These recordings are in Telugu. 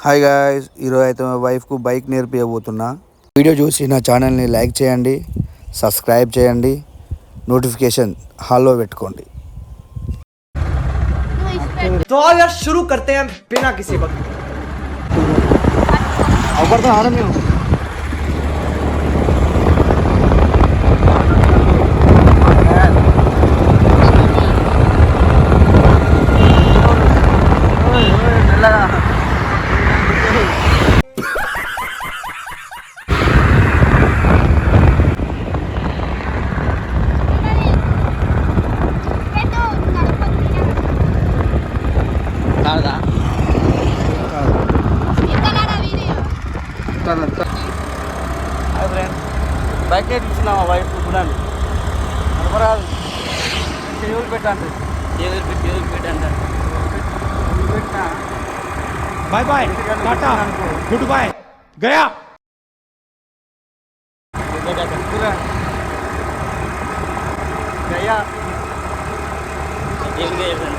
హాయ్ గాయస్ ఈరోజు అయితే మా వైఫ్కు బైక్ నేర్పించబోతున్నా వీడియో చూసి నా ఛానల్ని లైక్ చేయండి సబ్స్క్రైబ్ చేయండి నోటిఫికేషన్ హాల్లో పెట్టుకోండి तो आओ यार शुरू करते हैं बिना किसी वक्त Tarda. Tarda. Hi friend. Bike ఇచ్చిన మా వైఫ్ గుడాన్ని కనపరాదు చెవులు పెట్టండి చెవులు పెట్టి చెవులు పెట్టండి పెట్టినా bye bye tata good bye Gaya గయా ఏం చేయాలి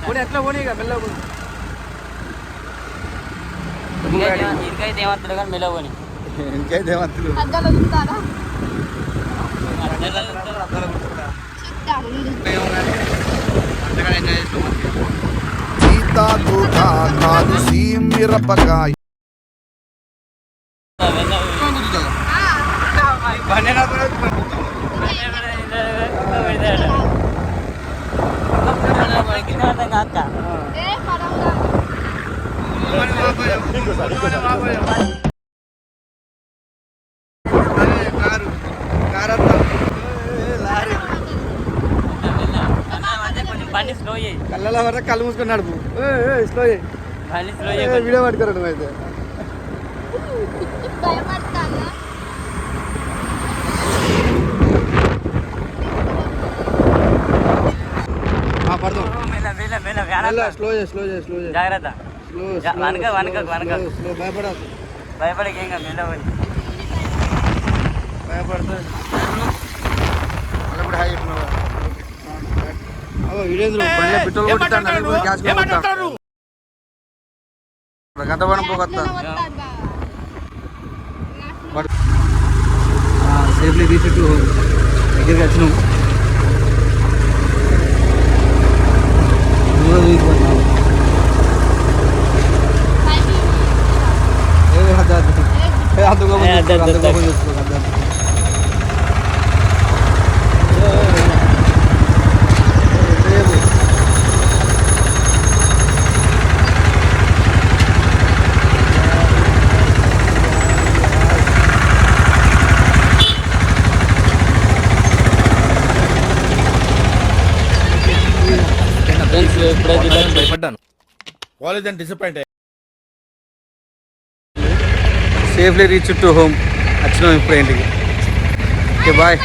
పోనీ ఎట్లా పోనీ ఇక మెల్ల పోనీ. ఇంకైతే ఏమంటాడు కానీ మెల్ల పోనీ. ఇంకైతే ఏమంతులు అద్దాలు చూస్తారా సీతాకు కాదు సీమిరపకాయ అక్క ఏ పరంగా బండి స్లో చేయి. కళ్ళలో వరకు కళ్ళు మూసుకొని నడుపు స్లో బండి స్లో వీడియో పట్టుకోరు నువ్వైతే? పడదాం. స్లో స్లో స్లో చేయి జాగ్రత్త. స్లో వనక, వనక, వనక. స్లో భయపడదు భయపడక. ఏం కాదు పెట్రోల్ కొట్టాను గ్యాస్ కొట్టాను గత పడం పోగొత్తా సేఫ్లీ తీసి దగ్గరికి వచ్చినాం. భయపడ్డాను. కాలేజ్ అని disappoint safely reach to home వచ్చినాం ఇప్పుడు ఇంటికి ఓకే బాయ్